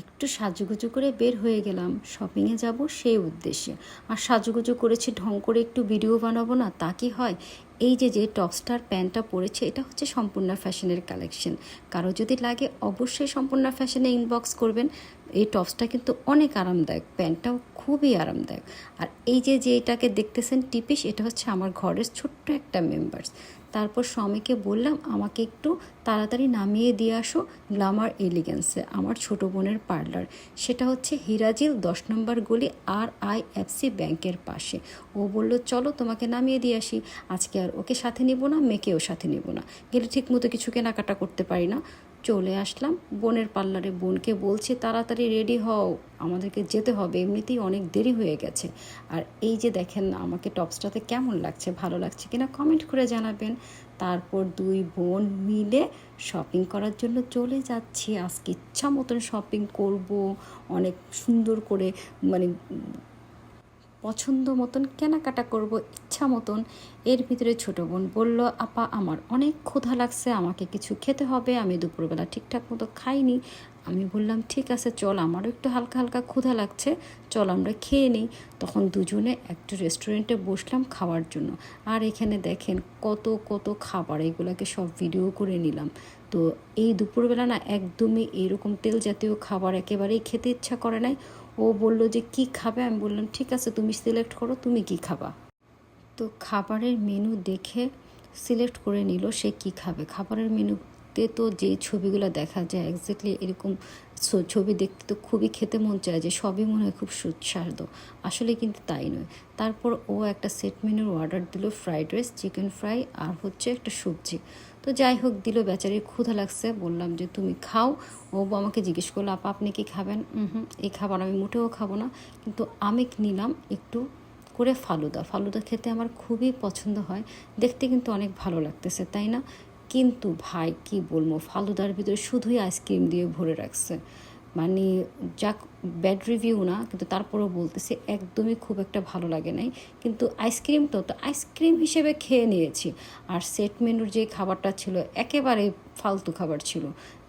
একটু সাজুগুজু করে বের হয়ে গেলাম। শপিংয়ে যাব সেই উদ্দেশ্যে। আর সাজুগুজু করেছি, ঢং করে একটু ভিডিও বানাবো না, তা কি হয়? এই যে যে টপস্টার প্যান্টটা পরেছে, এটা হচ্ছে সম্পূর্ণ ফ্যাশনের কালেকশন কারও যদি লাগে, অবশ্যই সম্পূর্ণ ফ্যাশনে ইনবক্স করবেন। এই টপসটা কিন্তু অনেক আরামদায়ক, প্যান্টটাও খুবই আরামদায়ক। আর এই যে যে এটাকে দেখতেছেন টিপিস এটা হচ্ছে আমার ঘরের ছোট্ট একটা মেম্বার্স তারপর স্বামীকে বললাম, আমাকে একটু তাড়াতাড়ি নামিয়ে দিয়ে আসো গ্লামার এলিগেন্সে, আমার ছোট বোনের পার্লার। সেটা হচ্ছে হিরাজিল দশ নম্বর গলি আর আই এফ সি ব্যাংকের পাশে। ও বলল, চলো তোমাকে নামিয়ে দিয়ে আসি। আজকে আর ওকে সাথে নিব না, মেয়েকেও সাথে নিব না। গেলে ঠিক মতো কিছু কেনাকাটা করতে পারি না। চলে আসলাম। বোনের পার্লারে, বোনকে বলছি, তাড়াতাড়ি রেডি হও। আমাদেরকে যেতে হবে, এমনিতেই অনেক দেরি হয়ে গেছে। আর এই যে দেখেন আমাকে টপসটাতে কেমন লাগছে, ভালো লাগছে কিনা কমেন্ট করে জানাবেন। তারপর দুই বোন মিলে শপিং করার জন্য চলে যাচ্ছি। আজকে ইচ্ছা মতন শপিং করব। অনেক সুন্দর করে মানে পছন্দ মতন কেনাকাটা করব, ইচ্ছা মতন। এর ভিতরে ছোট বোন বলল, আপা, আমার অনেক ক্ষুধা লাগছে, আমাকে কিছু খেতে হবে, আমি দুপুরবেলা ঠিকঠাক মতো খাইনি। আমি বললাম, ঠিক আছে, চল, আমারও একটু হালকা হালকা ক্ষুধা লাগছে, চল, আমরা খেয়ে নিই। তখন দুজনে একটা রেস্টুরেন্টে বসলাম খাওয়ার জন্য। আর এখানে দেখেন কত কত খাবার, এগুলোকে সব ভিডিও করে নিলাম। তো এই দুপুরবেলা না একদমই এরকম তেল জাতীয় খাবার একেবারেই খেতে ইচ্ছা করে নাই। ও বলল যে, কি খাবে? আমি বললাম, ঠিক আছে, তুমি সিলেক্ট করো, তুমি কি খাবা? তো খাবারের মেনু দেখে সিলেক্ট করে নিল, সে কি খাবে? খাবারের মেনুতে তো যে ছবিগুলো দেখা যায় এক্স্যাক্টলি এরকম ছবি দেখতে তো খুবই খেতে মন চায় যে সবই মনে হয় খুব সুস্বাদু। আসলে কিন্তু তাই নয়। তারপর ও একটা সেট মেনুর অর্ডার দিল ফ্রাইড রাইস চিকেন ফ্রাই আর হচ্ছে একটা সবজি। তো যাই হোক, দিল বেচারির ক্ষুধা লাগছে, বললাম যে তুমি খাও। ও আমাকে জিজ্ঞেস করল, আপা, আপনি কি খাবেন? হুম, এই খাবার আমি মোটেও খাব না। কিন্তু আমি নিলাম একটু করে ফালুদা। ফালুদা খেতে আমার খুবই পছন্দ হয়। দেখতে কিন্তু অনেক ভালো লাগতেছে, তাই না? কিন্তু ভাই, কি বলব? ফালুদার ভিতরে শুধুই আইসক্রিম দিয়ে ভরে রাখছে। মানে যাক ব্যাড রিভিউ না, কিন্তু তারপরেও বলতেছে, একদমই খুব একটা ভালো লাগে নাই। কিন্তু আইসক্রিমটাও তো আইসক্রিম হিসেবে খেয়ে নিয়েছি। আর সেট মেনুর যে খাবারটা ছিল, একেবারে ফালতু খাবার ছিল।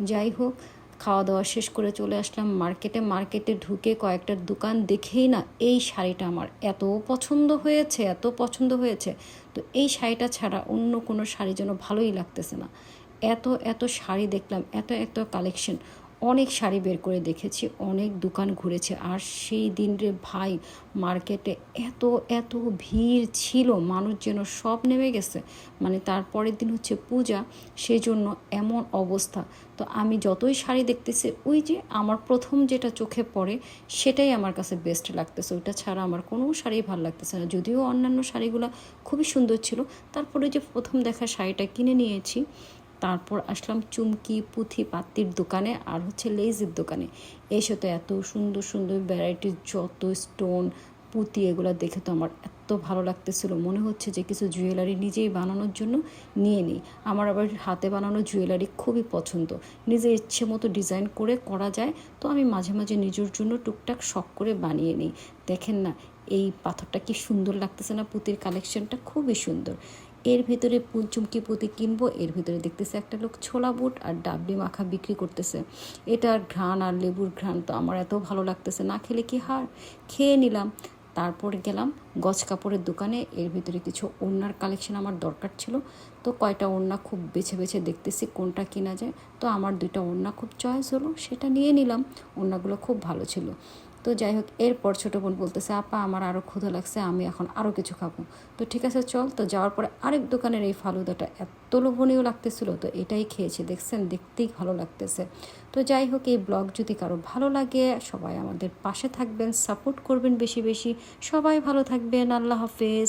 যাই হোক খাওয়া দাওয়া শেষ করে চলে আসলাম মার্কেটে। মার্কেটে ঢুকে কয়েকটা দোকান দেখেই না এই শাড়িটা আমার। এত পছন্দ হয়েছে, এত পছন্দ হয়েছে। তো এই শাড়িটা ছাড়া অন্য কোনো শাড়ি যেন ভালোই লাগতেছে না। এত এত শাড়ি দেখলাম, এত এত কালেকশন অনেক শাড়ি বের করে দেখেছি, অনেক দোকান ঘুরেছে। আর সেই দিন রে ভাই, মার্কেটে এত এত ভিড় ছিল, মানুষ যেন সব নেমে গেছে। মানে তারপরের দিন হচ্ছে পূজা সেই জন্য এমন অবস্থা। তো আমি যতই শাড়ি দেখতেছি, ওই যে আমার প্রথম যেটা চোখে পড়ে, সেটাই আমার কাছে বেস্ট লাগতেছে। ওইটা ছাড়া আমার কোনো শাড়ি ভালো লাগতেছে না। যদিও অন্যান্য শাড়িগুলো খুবই সুন্দর ছিল, তারপরে যে প্রথম দেখা শাড়িটা কিনে নিয়েছি তারপর আসলাম চুমকি পুঁথি পাত্তির দোকানে আর হচ্ছে লেজের দোকানে। এসে তো এত সুন্দর সুন্দর ভ্যারাইটির যত স্টোন পুঁতি এগুলো দেখে তো আমার এত ভালো লাগতেছিল। মনে হচ্ছে যে কিছু জুয়েলারি নিজেই বানানোর জন্য নিয়ে নিই। আমার আবার হাতে বানানো জুয়েলারি খুবই পছন্দ। নিজের ইচ্ছে মতো ডিজাইন করে করা যায়, তো আমি মাঝে মাঝে নিজের জন্য টুকটাক শখ করে বানিয়ে নিই। দেখেন না, এই পাথরটা কি সুন্দর লাগতেছে না, পুঁতির কালেকশনটা খুবই সুন্দর। এর ভিতরে চুমকি পুঁতি কিনবো, এর ভিতরে দেখতেছে একটা লোক ছোলা বুট আর ডাবলি মাখা বিক্রি করতেছে। এটার ঘ্রাণ আর লেবুর ঘ্রাণ তো আমার এত ভালো লাগতেছে। না খেলে কি হার? খেয়ে নিলাম। তারপর গেলাম গছ কাপড়ের দোকানে, এর ভিতরে কিছু ওড়নার কালেকশন আমার দরকার ছিল। তো কয়টা ওড়না খুব বেছে বেছে দেখতেছি কোনটা কিনা যায়। তো আমার দুইটা ওড়না খুব চয়েস হলো, সেটা নিয়ে নিলাম। ওড়নাগুলো খুব ভালো ছিল। তো যাই হোক, এরপর ছোটো বোন বলতেছে, আপা, আমার আরও ক্ষুধা লাগছে, আমি এখন আরও কিছু খাব। তো ঠিক আছে, চল। তো যাওয়ার পরে আরেক দোকানের এই ফালুদাটা এত লোভনীয় লাগতেছিল, তো এটাই খেয়েছি, দেখছেন? দেখতেই ভালো লাগতেছে। তো যাই হোক, এই ব্লগ যদি কারও ভালো লাগে, সবাই আমাদের পাশে থাকবেন, সাপোর্ট করবেন বেশি বেশি। সবাই ভালো থাকবেন, আল্লাহ হাফেজ।